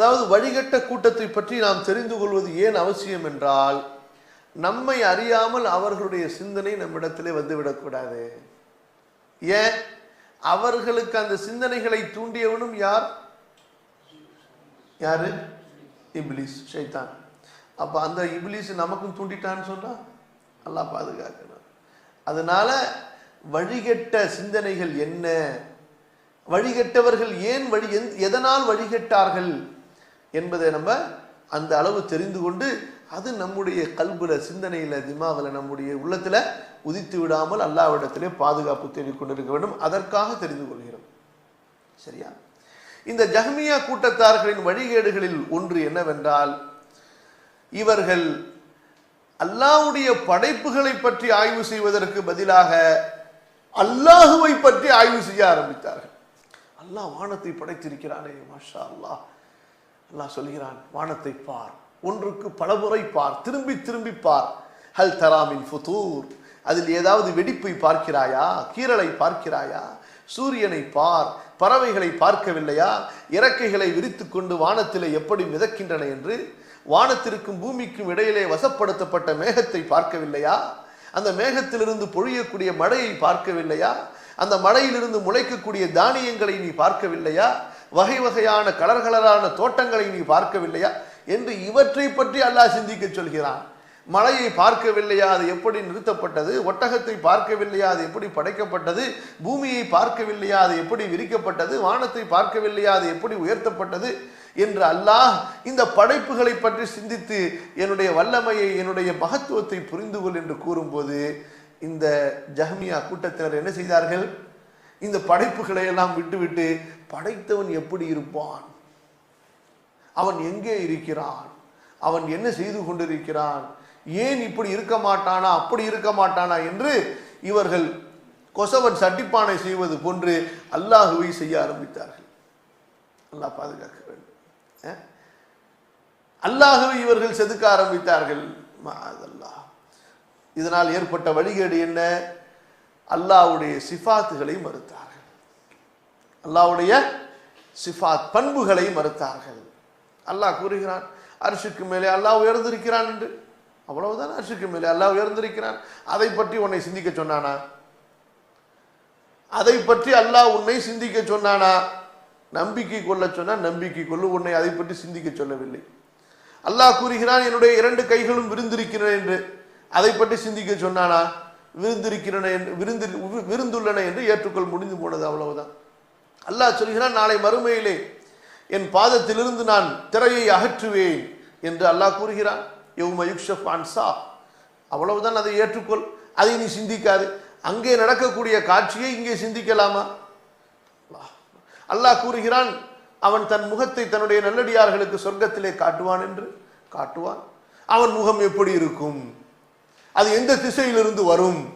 அதாவது வழிகட்ட கூட்டத்தை பற்றி நாம் தெரிந்து கொள்வது ஏன் அவசியம் என்றால் நம்மை அறியாமல் அவர்களுடைய சிந்தனை நம்மிடத்திலே வந்துவிடக்கூடாது ஏன்? அவர்களுக்கு அந்த சிந்தனைகளை தூண்டியவனும் யார்? யாரு? இப்லீஸ் ஷைத்தான். அப்ப அந்த இப்லீஸ் நமக்கும் தூண்டிட்டான்னு சொன்னா நல்லா பாதுகாக்கணும். அதனால வழிகட்ட சிந்தனைகள் என்ன? வழிகட்டவர்கள் ஏன் வழி எதனால் வழிகட்டார்கள்? என்பதை நம்ம அந்த அளவு தெரிந்து கொண்டு அது நம்முடைய கல்புல சிந்தனையில் திமாகில் நம்முடைய உள்ளத்தில் உதித்து விடாமல் அல்லாவிடத்திலே பாதுகாப்பு தேடிக் கொண்டிருக்க வேண்டும். அதற்காக தெரிந்து கொள்கிறோம். சரியா? இந்த ஜஹ்மியா கூட்டத்தார்களின் வழிகேடுகளில் ஒன்று என்னவென்றால் இவர்கள் அல்லாஹ்வுடைய படைப்புகளை பற்றி ஆய்வு செய்வதற்கு பதிலாக அல்லாஹுவை பற்றி ஆய்வு செய்ய ஆரம்பித்தார்கள். அல்லாஹ் வானத்தை படைத்திருக்கிறானே மாஷா அல்லாஹ். அல்லாஹ் சொல்கிறான் வானத்தை பார் ஒன்றுக்கு பலமுறை பார் திரும்பி திரும்பி பார். ஹல் தராமின் ஃபுதூர் அதில் ஏதாவது வெடிப்பை பார்க்கிறாயா கீரலை பார்க்கிறாயா? சூரியனை பார் பறவைகளை பார்க்கவில்லையா? இறக்கைகளை விரித்து கொண்டு வானத்திலே எப்படி மிதக்கின்றன என்று? வானத்திற்கும் பூமிக்கும் இடையிலே வசப்படுத்தப்பட்ட மேகத்தை பார்க்கவில்லையா? அந்த மேகத்திலிருந்து பொழியக்கூடிய மழையை பார்க்கவில்லையா? அந்த மழையிலிருந்து முளைக்கக்கூடிய தானியங்களை நீ பார்க்கவில்லையா? வகை வகையான கலர் கலரான தோட்டங்களை நீ பார்க்கவில்லையா? என்று இவற்றை பற்றி அல்லாஹ் சிந்திக்க சொல்கிறான். மலையை பார்க்கவில்லையா? அது எப்படி நிறுத்தப்பட்டது? ஒட்டகத்தை பார்க்கவில்லையா? அது எப்படி படைக்கப்பட்டது? பூமியை பார்க்கவில்லையா? அது எப்படி விரிக்கப்பட்டது? வானத்தை பார்க்கவில்லையா? அது எப்படி உயர்த்தப்பட்டது? என்று அல்லாஹ் இந்த படைப்புகளை பற்றி சிந்தித்து என்னுடைய வல்லமையை என்னுடைய மகத்துவத்தை புரிந்து கொள் என்று கூறும்போது இந்த ஜஹ்மியா கூட்டத்தினர் என்ன செய்தார்கள்? இந்த படைப்புகளை எல்லாம் விட்டுவிட்டு படைத்தவன் எப்படி இருப்பான்? அவன் எங்கே இருக்கிறான்? அவன் என்ன செய்து கொண்டிருக்கிறான்? ஏன் இப்படி இருக்க மாட்டானா? அப்படி இருக்க மாட்டானா? என்று இவர்கள் கொசவன் சட்டிப்பானை செய்வது போன்று அல்லாஹுவை செய்ய ஆரம்பித்தார்கள். அல்லாஹ் பாதுகாக்க வேண்டும். அல்லாஹுவை இவர்கள் செதுக்க ஆரம்பித்தார்கள். மாஅதல்லாஹ். இதனால் ஏற்பட்ட வழிகேடு என்ன? அல்லாஹ்வுடைய சிஃபாத்துகளை மறுத்தார்கள். அல்லாவுடைய சிஃபாத் பண்புகளை மறுத்தார்கள். அல்லாஹ் கூறுகிறான் அரிசுக்கு மேலே அல்லாஹ் உயர்ந்திருக்கிறான் என்று. அவ்வளவுதான் அரிசுக்கு மேலே அல்லாஹ் உயர்ந்திருக்கிறான். அதை பற்றி உன்னை சிந்திக்க சொன்னானா? அதை பற்றி அல்லாஹ் உன்னை சிந்திக்க சொன்னானா? நம்பிக்கை கொள்ள சொன்னா நம்பிக்கை கொள்ளு உன்னை அதை பற்றி சிந்திக்க சொல்லவில்லை. அல்லாஹ் கூறுகிறான் என்னுடைய இரண்டு கைகளும் விருந்திருக்கிறேன் என்று. அதை பற்றி சிந்திக்க சொன்னானா? விருந்திருக்கிறன என்று விருந்து விருந்துள்ளன என்று ஏற்றுக்கொள் முடிந்து போனது அவ்வளவுதான். அல்லாஹ் சொல்கிறான் நாளை மறுமையிலே என் பாதத்திலிருந்து நான் திரையை அகற்றுவேன் என்று அல்லாஹ் கூறுகிறான். யௌம யுக்ஷப் அன்சா அவ்வளவுதான் அதை ஏற்றுக்கொள். அதை நீ சிந்திக்காது. அங்கே நடக்கக்கூடிய காட்சியை இங்கே சிந்திக்கலாமா? அல்லாஹ் கூறுகிறான் அவன் தன் முகத்தை தன்னுடைய நல்லடியார்களுக்கு சொர்க்கத்திலே காட்டுவான் என்று. காட்டுவான். அவன் முகம் எப்படி இருக்கும்? அது எந்த திசையிலிருந்து வரும்?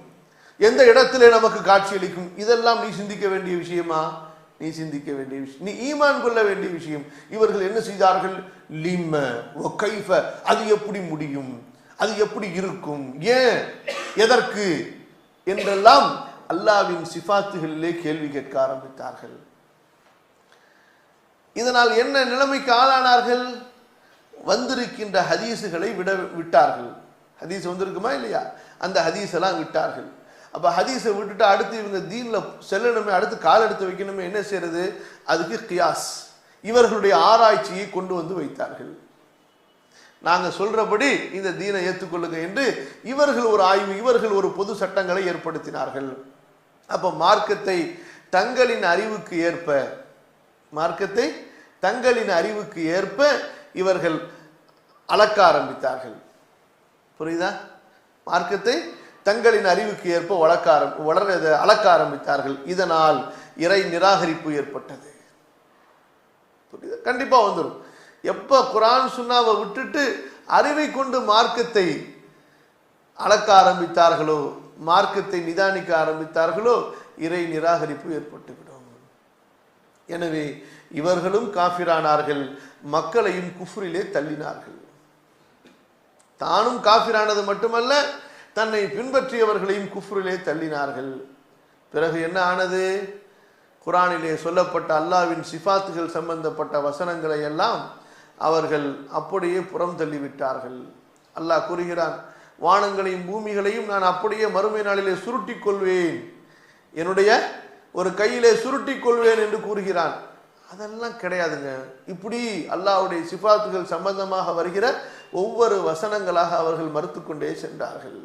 எந்த இடத்திலே நமக்கு காட்சியளிக்கும்? இதெல்லாம் நீ சிந்திக்க வேண்டிய விஷயமா? நீ சிந்திக்க வேண்டிய விஷயம். நீ ஈமான் கொள்ள வேண்டிய விஷயம். இவர்கள் என்ன செய்தார்கள்? லிம்ம ஒக்கைஃப அது எப்படி முடியும்? அது எப்படி இருக்கும்? ஏன்? எதற்கு? என்றெல்லாம் அல்லாவின் சிஃபாத்துகளிலே கேள்வி கேட்க ஆரம்பித்தார்கள். இதனால் என்ன நிலைமைக்கு ஆளானார்கள்? வந்திருக்கின்ற ஹதீசுகளை விட விட்டார்கள். ஹதீஸ் வந்திருக்குமா இல்லையா? அந்த ஹதீஸெல்லாம் விட்டார்கள். அப்போ ஹதீஸை விட்டுட்டு அடுத்து இவங்க தீனில் செல்லணுமே அடுத்து கால் எடுத்து வைக்கணுமே என்ன செய்யறது? அதுக்கு கியாஸ். இவர்களுடைய ஆராய்ச்சியை கொண்டு வந்து வைத்தார்கள். நாங்கள் சொல்கிறபடி இந்த தீனை ஏற்றுக்கொள்ளுங்க என்று இவர்கள் ஒரு ஆய்வு இவர்கள் ஒரு பொது சட்டங்களை ஏற்படுத்தினார்கள். அப்போ மார்க்கத்தை தங்களின் அறிவுக்கு ஏற்ப மார்க்கத்தை தங்களின் அறிவுக்கு ஏற்ப இவர்கள் அளக்க ஆரம்பித்தார்கள். புரியுதா? மார்க்கத்தை தங்களின் அறிவுக்கு ஏற்ப வளர்க்க ஆரம் வளர அளக்க ஆரம்பித்தார்கள். இதனால் இறை நிராகரிப்பு ஏற்பட்டது. புரியுதா? கண்டிப்பா வந்துடும் எப்ப குரான் சுண்ணாவை விட்டுட்டு அறிவை கொண்டு மார்க்கத்தை அளக்க ஆரம்பித்தார்களோ மார்க்கத்தை நிதானிக்க ஆரம்பித்தார்களோ இறை நிராகரிப்பு ஏற்பட்டுவிடும். எனவே இவர்களும் காஃபிரானார்கள் மக்களையும் குஃப்ரிலே தள்ளினார்கள். தானும் காஃபிரானது மட்டுமல்ல தன்னை பின்பற்றியவர்களையும் குஃப்ரிலே தள்ளினார்கள். பிறகு என்ன ஆனது? குரானிலே சொல்லப்பட்ட அல்லாவின் சிஃபாத்துகள் சம்பந்தப்பட்ட வசனங்களை எல்லாம் அவர்கள் அப்படியே புறம் தள்ளிவிட்டார்கள். அல்லாஹ் கூறுகிறான் வானங்களையும் பூமிகளையும் நான் அப்படியே மறுமை நாளிலே சுருட்டி கொள்வேன் என்னுடைய ஒரு கையிலே சுருட்டி கொள்வேன் என்று கூறுகிறான். அதெல்லாம் கிடையாதுங்க. இப்படி அல்லாஹ்வுடைய சிபாத்துகள் சம்பந்தமாக வருகிற ஒவ்வொரு வசனங்களாக அவர்கள் மறுத்து கொண்டே சென்றார்கள்.